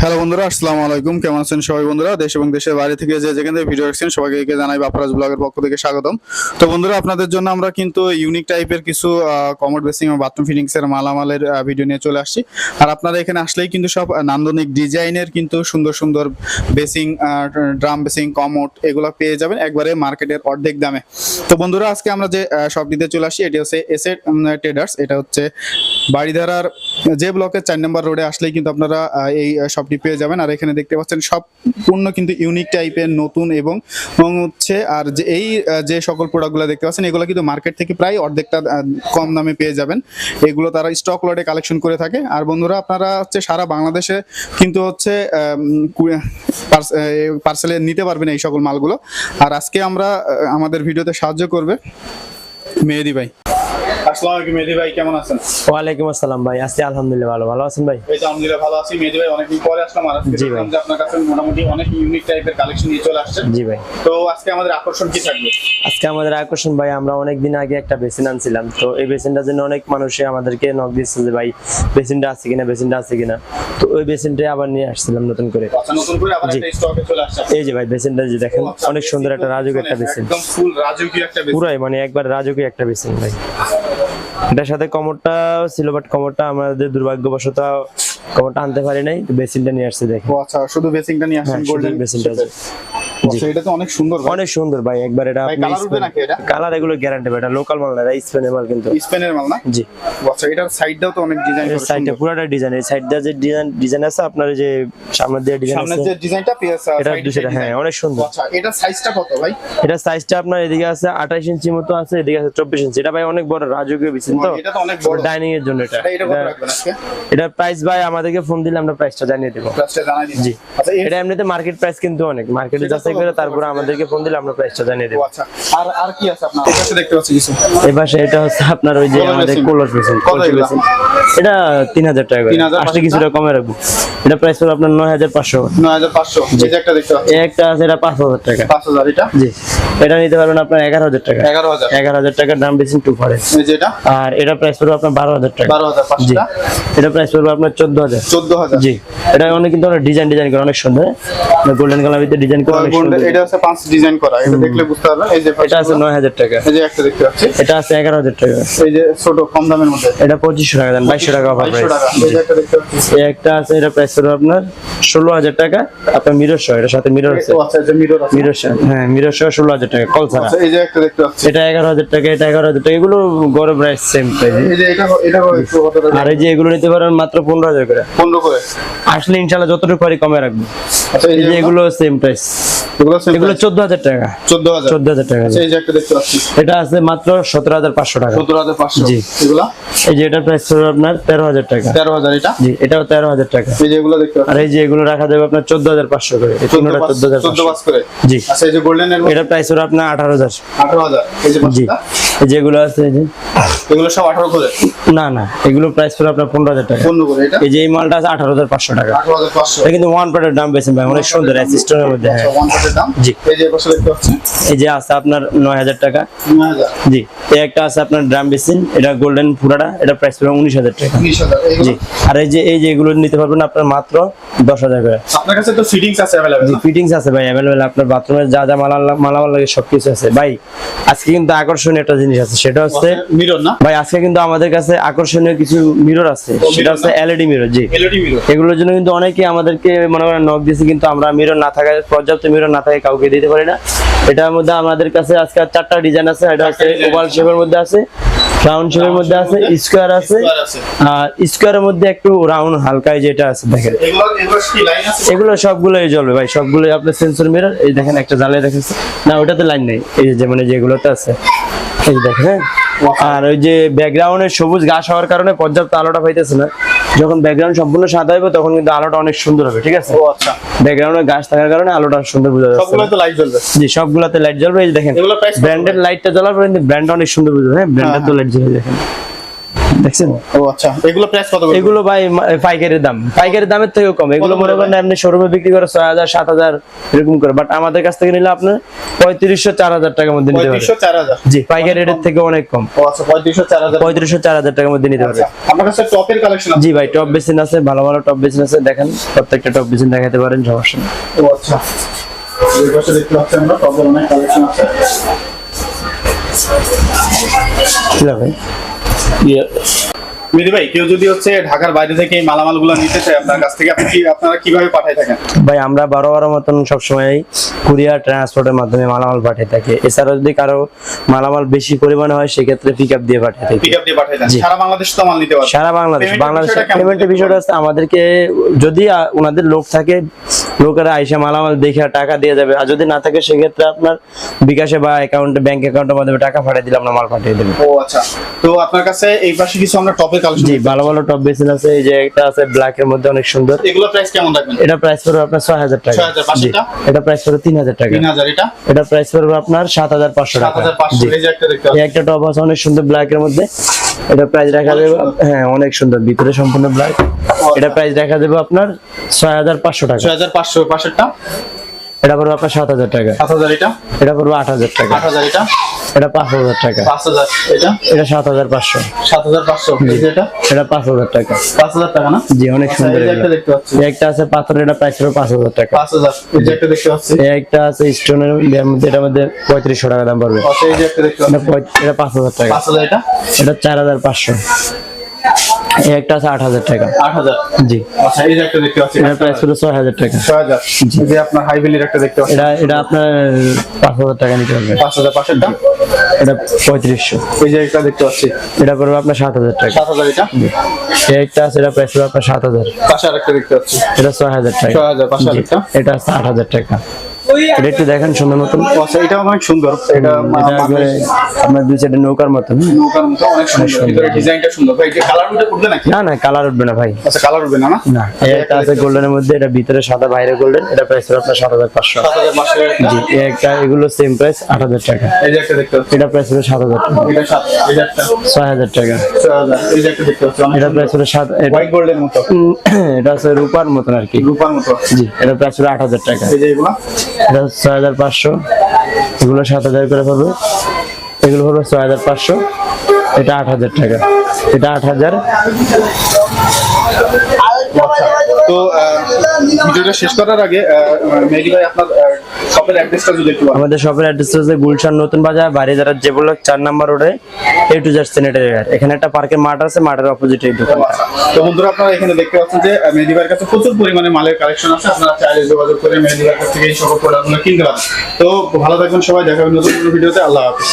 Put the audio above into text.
Hello বন্ধুরা, আসসালামু আলাইকুম। কেমন আছেন সবাই বন্ধুরা? দেশ এবং দেশের বাইরে থেকে যে যেখান থেকে ভিডিও দেখছেন, সবাইকে জানাই বাপরাজ ব্লগের পক্ষ থেকে স্বাগতম। তো বন্ধুরা, আপনাদের জন্য আমরা কিন্তু ইউনিক টাইপের কিছু কমোড বেসিং এবং বাথরুম ফিটিংস এর মালামালের ভিডিও নিয়ে চলে আসছি। আর আপনারা এখানে আসলেই কিন্তু সব নান্দনিক ডিজাইনের কিন্তু সুন্দর সুন্দর বেসিং ড্রাম বেসিং কমোড এগুলো পেয়ে যাবেন একবারে মার্কেটের অর্ধেক দামে। তো বন্ধুরা, আজকে আমরা যে সব শপটিতে চলে আসি এটি হচ্ছে এসেট ট্রেডার্স এটা হচ্ছে বাড়িধারার যে ব্লকের চার নম্বর রোডে আসলেই কিন্তু আপনারা এই শপটি পেয়ে যাবেন। আর এখানে দেখতে পাচ্ছেন সম্পূর্ণ কিন্তু ইউনিক টাইপের নতুন এবং এবং হচ্ছে। আর যে, এই যে সকল প্রোডাক্টগুলো দেখতে পাচ্ছেন, এগুলো কিন্তু মার্কেট থেকে প্রায় অর্ধেকটা কম দামে পেয়ে যাবেন। এগুলো তারা স্টক লটে কালেকশন করে থাকে। আর বন্ধুরা, আপনারা হচ্ছে সারা বাংলাদেশে কিন্তু হচ্ছে পার্সেলে নিতে পারবেন এই সকল মালগুলো। আর আজকে আমরা আমাদের ভিডিওতে সাহায্য করবে মেহেদি ভাই। আসসালামু আলাইকুম মেহেদি ভাই কেমন আছেন? ওয়ালাইকুম আসসালাম ভাই আছি আলহামদুলিল্লাহ ভালো। ভালো আছেন ভাই? এই তো আলহামদুলিল্লাহ ভালো আছি মেহেদি ভাই অনেকদিন পরে আসলাম আর আজকে দেখলাম যে আপনার কাছে মোটামুটি অনেক ইউনিক টাইপের কালেকশন নিয়ে চলে আসছেন জি ভাই। তো আজকে আমাদের আকর্ষণ কি থাকবে? আজকে আমাদের আকর্ষণ ভাই আমরা অনেক দিন আগে একটা বেসিন আনছিলাম। তো এই বেসিনটার জন্য অনেক মানুষে আমাদেরকে নক দিচ্ছে যে ভাই বেসিনটা আছে কিনা বেসিনটা আছে কিনা। তো ওই বেসিনটাই আবার নিয়ে আসছিলাম নতুন করে। আচ্ছা নতুন করে আবার জি। একটা স্টকে চলে আসছে। এই যে ভাই বেসিনটা যে দেখেন অনেক সুন্দর একটা রাজুক একটা বেসিন। একদম ফুল রাজকীয় একটা বেসিন। পুরাই মানে একবার রাজুকি একটা বেসিন ভাই। এটার সাথে কমরটা ছিল বাট কমরটা আমাদের দুর্ভাগ্যবশত কমরটা আনতে পারি নাই বেসিনটা নিয়ে আসছে দেখো আচ্ছা শুধু বেসিনটা নিয়ে আসছেন হ্যাঁ, গোল্ডেন বেসিনটা। জি। আচ্ছা এটা তো অনেক সুন্দর ভাই। অনেক সুন্দর ভাই একবার এটা ভাই, উঠবে নাকি এটা? কালার এগুলো গ্যারান্টি ভাই এটা লোকাল মাল না এটা স্পেনেবল কিন্তু। স্পেনের মাল না? জি। আচ্ছা এটার সাইডটাও তো অনেক ডিজাইন এর সাইডটা পুরোটা ডিজাইন এই সাইডটা যে ডিজাইন ডিজাইন আছে আপনার যে সামনের দিয়ে ডিজাইন সামনের যে ডিজাইনটা পিএস এটা দুশোটা হ্যাঁ অনেক সুন্দর। আচ্ছা এটার সাইজটা কত ভাই? এটা সাইজটা আপনার এদিকে আছে আঠাশ ইঞ্চি মতো আছে এদিকে আছে চব্বিশ ইঞ্চি। এটা ভাই অনেক বড় রাজকীয় বিছিন তো এটা তো অনেক বড়। ডাইনিং এর জন্য এটা। এটা এটা কত রাখবেন আজকে? এটা প্রাইস ভাই আমাদেরকে ফোন দিলে আমরা প্রাইসটা জানিয়ে দেবো। প্রাইসটা জি। আচ্ছা এটা এমনিতে মার্কেট প্রাইস কিন্তু অনেক। মার্কেটে যাচাই করে তারপর আমাদেরকে ফোন দিলে আমরা প্রাইসটা জানিয়ে দেবো। আচ্ছা আর আর কি আছে আপনার? কাছে দেখতে পাচ্ছি কিছু। এবার এটা হচ্ছে আপনার ওই যে আমাদের। কোলর কত এটা তিন হাজার টাকা করে। 3,000 আসলে কিছুটা কমে রাখব। এটা প্রাইস পড়বে আপনার নয় হাজার পাঁচশো। নয় হাজার পাঁচশো। এই যে একটা দেখতে পাচ্ছি এই একটা আছে এটা পাঁচ হাজার টাকা। পাঁচ হাজার এটা? জি। এটা নিতে পারবেন আপনার এগারো হাজার টাকা। এগারো হাজার। এগারো হাজার টাকার দাম বেশি টু ফরে এই যে এটা? আর এটা প্রাইস পড়বে আপনার বারো হাজার টাকা। বারো হাজার জি। পাঁচটা এটা প্রাইস পড়বে আপনার চোদ্দ হাজার। চোদ্দ হাজার। জি। এটা অনেক কিন্তু অনেক ডিজাইন ডিজাইন করে অনেক সুন্দর। গোল্ডেন কালার ভিতরে ডিজাইন করে অনেক সুন্দর। এটা আছে পাঁচ ডিজাইন করা। এটা দেখলে বুঝতে পারবেন। এই যে এটা আছে নয় হাজার টাকা। এই যে একটা দেখতে পাচ্ছি। এটা আছে এগারো হাজার টাকা। এই যে ছোট কম দামের মধ্যে। এটা পঁচিশশো টাকা দেন বাইশশো টাকা অফার বাইশশো টাকা। এই যে একটা দেখতে পাচ্ছি। এই একটা আছে এটা প্রাইস পড়বে আপনার ষোলো হাজার টাকা আপনার মিরর সহ এটার সাথে মিরর আছে। আচ্ছা মিরর সহ হ্যাঁ মিরর সহ ষোলো হাজার টাকা কল ছাড়া। আচ্ছা এটা এগারো হাজার টাকা এটা এগারো হাজার টাকা এগুলো গড় প্রাইস সেম প্রাইস আর এই যে এগুলো নিতে পারেন মাত্র পনেরো হাজার করে। পনেরো করে। আসলে ইনশাল্লাহ যতটুকু পারি কমে রাখব। আচ্ছা এই যে এগুলো? সেম প্রাইস এগুলো টাকা। আচ্ছা এই যে একটা দেখতে পাচ্ছি। এটা আছে মাত্র সতেরো হাজার পাঁচশো টাকা। সতেরো হাজার পাঁচশো। জি। এগুলা? এই যে এটার প্রাইস পড়বে আপনার তেরো হাজার টাকা। তেরো হাজার এটা? জি এটাও তেরো হাজার টাকা। এই যে এগুলো দেখতে আর এই যে এগুলো রাখা যাবে আপনার করে। এই তিনটা জি। আচ্ছা এই যে গোল্ডেন এর এটার প্রাইস হলো আপনার আঠারো হাজার। আঠারো হাজার। এই যে জি। এই যেগুলো আছে এই যে। এগুলো সব আঠারো করে? না না এগুলো প্রাইস পড়বে আপনার পনেরো হাজার টাকা। পনেরো করে এটা? এই যে এই মালটা আছে আঠারো হাজার পাঁচশো টাকা। আঠারো হাজার পাঁচশো। এটা কিন্তু ওয়ান প্যাডের দাম বেশি ভাই অনেক সুন্দর মধ্যে হ্যাঁ জি। এই যে পাশে দেখতে পাচ্ছি? এই যে আছে আপনার নয় হাজার টাকা। নয় হাজার। জি এই একটা আছে আপনার ড্রাম বেসিন এটা গোল্ডেন পুরাটা এটা প্রাইস পড়বে উনিশ হাজার টাকা। বিশ হাজার জি আর এই যে এই যে এগুলো নিতে পারবেন আপনার মাত্র দশ হাজার করে। আপনার কাছে তো ফিটিংস আছে অ্যাভেলেবেল জি ফিটিংস আছে ভাই অ্যাভেলেবেল আপনার বাথরুমের যা যা মালা মালামাল লাগে সবকিছু আছে। ভাই আজকে কিন্তু আকর্ষণীয় একটা জিনিস আছে সেটা হচ্ছে মিরর না? ভাই আজকে কিন্তু আমাদের কাছে আকর্ষণীয় কিছু মিরর আছে সেটা হচ্ছে? এলইডি মিরর জি। এলইডি মিরর এগুলোর জন্য কিন্তু অনেকে আমাদেরকে মনে করেন নক দিয়েছে কিন্তু আমরা মিরর না থাকায় পর্যাপ্ত মিরর না থাকে কাউকে দিতে পারি না। এটার মধ্যে আমাদের কাছে আজকে চারটা ডিজাইন আছে এটা হচ্ছে ওভাল শেপের মধ্যে আছে রাউন্ড শেপের মধ্যে আছে স্কোয়ার আছে। আর স্কোয়ারের মধ্যে একটু রাউন্ড হালকায় যেটা আছে দেখেন। এগুলো এগুলো কি লাইন আছে? এগুলো সবগুলোই জ্বলবে ভাই সবগুলোই আপনার সেন্সর মিরর এই দেখেন একটা জ্বালিয়ে রেখেছে না ওটাতে লাইন নেই এই যে মানে যেগুলোতে আছে এই দেখেন হ্যাঁ? আর ওই যে ব্যাকগ্রাউন্ডে সবুজ গাছ হওয়ার কারণে পর্যাপ্ত আলোটা পাইতেছে না। যখন ব্যাকগ্রাউন্ড সম্পূর্ণ সাদা হবে তখন কিন্তু আলোটা অনেক সুন্দর হবে ঠিক আছে? ও আচ্ছা। ব্যাকগ্রাউন্ডে গাছ থাকার কারণে আলোটা সুন্দর বোঝা যাচ্ছে সবগুলো তো লাইট জ্বলবে। জি সবগুলোতে লাইট জ্বলবে এই দেখেন ব্র্যান্ডেড লাইটটা জ্বলার পরে কিন্তু ব্র্যান্ড অনেক সুন্দর বোঝা হ্যাঁ? ব্র্যান্ডের তো লাইট জ্বলে দেখেন। দেখছেন? ও আচ্ছা। এগুলো প্রাইস কত এগুলো ভাই মা- পাইকারি দাম। পাইকারি দামের থেকেও কম। এগুলো মনে করেন আপনি শোরুমে বিক্রি করে ছয় হাজার সাত হাজার এরকম করে। বাট আমাদের কাছ থেকে নিলে পঁয়ত্রিশশো চার হাজার টাকার মধ্যে নিতে পারবে। পঁয়ত্রিশশো চার হাজার। জি পাইকারি রেটের থেকে অনেক কম। ও আচ্ছা পঁয়ত্রিশশো চার হাজার। পঁয়ত্রিশশো চার হাজার টাকার মধ্যে নিতে আচ্ছা আপনার কাছে টপের কালেকশন আছে? জি ভাই টপ বেসিন আছে ভালো ভালো টপ বেসিন আছে। দেখেন প্রত্যেকটা টপ বেসিন দেখাতে পারেন সমস্যা ও আচ্ছা। এই পাশে দেখতে পাচ্ছি আমরা টপের অনেক কালেকশন আছে। কি ভাই? Yep. মেহেদি ভাই কেউ যদি হচ্ছে ঢাকার বাইরে থেকে এই নিতে চায় আপনার কাছ থেকে আপনি কি আপনারা কীভাবে পাঠায় থাকেন? ভাই আমরা বারো বারো মতন সবসময় কুরিয়ার ট্রান্সপোর্টের মাধ্যমে মালামাল পাঠিয়ে থাকি। এছাড়াও যদি কারও মালামাল বেশি পরিমাণে হয় সেক্ষেত্রে পিক আপ দিয়ে পাঠিয়ে থাকি। পিক আপ দিয়ে পাঠায় দেন। সারা বাংলাদেশ তো মাল নিতে পারবে। সারা বাংলাদেশ বাংলাদেশ পেমেন্টের বিষয়টা হচ্ছে আমাদেরকে যদি ওনাদের লোক থাকে লোকেরা আইসা মালামাল দেখে টাকা দিয়ে যাবে। আর যদি না থাকে সেক্ষেত্রে আপনার বিকাশে বা অ্যাকাউন্টে ব্যাংক অ্যাকাউন্টের মাধ্যমে টাকা পাঠিয়ে দিলে আমরা মাল পাঠিয়ে দেবো। ও আচ্ছা। তো আপনার কাছে এই পাশে কিছু আমরা টপের কালেকশন জি ভালো ভালো টপ বেসিন আছে এই যে একটা আছে ব্ল্যাক এর মধ্যে অনেক সুন্দর। এগুলো প্রাইস কেমন রাখবেন? এটা প্রাইস পড়বে আপনার ছয় হাজার টাকা 6,000 পাঁচশোটা? এটা প্রাইস পড়বে তিন হাজার টাকা। তিন হাজার এটা? এটা প্রাইস পড়বে আপনার সাত হাজার পাঁচশো টাকা। হাজার পাঁচশো জি। এই যে একটা দেখতে এই একটা টপ আছে অনেক সুন্দর ব্ল্যাক এর মধ্যে। এটা প্রাইস রাখা যাবে হ্যাঁ অনেক সুন্দর ভিতরে সম্পূর্ণ ব্ল্যাক এটা প্রাইস রাখা যাবে আপনার ছয় হাজার পাঁচশো টাকা। ছয় হাজার পাঁচশো পাশেরটা এটা পড়বে আপনার সাত হাজার টাকা। সাত হাজার এটা? এটা পড়বে আট হাজার টাকা। আট হাজার এটা? এটা পাঁচ হাজার টাকা। পাঁচ হাজার এটা? এটা সাত হাজার পাঁচশো। সাত হাজার পাঁচশো। এটা? এটা পাঁচ হাজার টাকা। পাঁচ হাজার টাকা না? জি অনেক আচ্ছা, সুন্দর। একটা আছে পাথরের এটা প্রাইস পড়বে পাঁচ হাজার টাকা। পাঁচ হাজার। এই যে একটা দেখতে পাচ্ছি। এই একটা আছে স্টোনের মধ্যে এটার মধ্যে পঁয়ত্রিশশো টাকা দাম পড়বে। আচ্ছা, এটা পাঁচ হাজার টাকা। পাঁচ হাজার এটা? এটা চার হাজার পাঁচশো। এই একটা আছে আট হাজার টাকা। আট হাজার? জি। আচ্ছা এই একটা দেখতে পাচ্ছি। এটার প্রাইস ছয় হাজার টাকা। ছয় হাজার। যে আপনার হাই ভ্যালির একটা দেখতে পাচ্ছি। এটা এটা আপনার পাঁচ হাজার টাকা নিতে এটা এই যে একটা দেখতে পাচ্ছি। এটা পড়বে আপনার সাত হাজার টাকা। সাত হাজার এটা? এই একটা আছে এটা প্রাইস পড়বে আপনার পাশে আরেকটা দেখতে পাচ্ছি। এটা পাশে। আরেকটা? এটা টাকা। এটা একটু দেখেন সুন্দর মতন। আচ্ছা এটা অনেক সুন্দর। এটা আপনার দুই সাইডে নৌকার মতন নৌকার মতো অনেক সুন্দর। ডিজাইনটা সুন্দর। ভাই এটা কালার উঠবে নাকি? না না কালার উঠবে না ভাই। আচ্ছা কালার উঠবে না না? না আছে গোল্ডেনের মধ্যে এটা ভিতরে সাদা বাইরে গোল্ডেন এটা প্রাইস আপনার। জি একটা এগুলো সেম প্রাইস আট হাজার টাকা। এই যে একটা দেখতে এটা প্রাইস পড়বে সাত হাজার টাকা। এটা সাত এই যে একটা। ছয় হাজার টাকা। ছয় হাজার এই যে একটা দেখতে এটা প্রাইস পড়বে সাত হোয়াইট গোল্ডের মতো। এটা আছে রূপার মতন আর কি। রূপার মতো। জি এটা প্রাইস আট হাজার টাকা। এই যে এগুলো। এটা ছয় হাজার পাঁচশো। এগুলো সাত হাজার করে পড়বে। এগুলো হলো ছয় হাজার পাঁচশো। এটা আট হাজার টাকা। এটা আট হাজার। তো ভিডিওটা শেষ করার আগে আহ, ভাই আপনার আমাদের শপের অ্যাড্রেসটা হচ্ছে গুলশান নতুন বাজার বাইরে যারা যে বলল চার নাম্বার রোডে এ টু জেড স্যানিটারি এখানে একটা পার্কের মাঠ আছে মাঠের অপোজিটে এই দোকানটা। তো বন্ধুরা আপনারা এখানে দেখতে পাচ্ছেন যে মেহেদিবার কাছে প্রচুর পরিমাণে মালের কালেকশন আছে। আপনারা চাইলে যোগাযোগ করে মেহেদি ভাইয়ের কাছ থেকে এই সকল প্রোডাক্টগুলো কিনতে পারেন। তো ভালো থাকবেন সবাই দেখা হবে নতুন ভিডিওতে। আল্লাহ হাফিজ।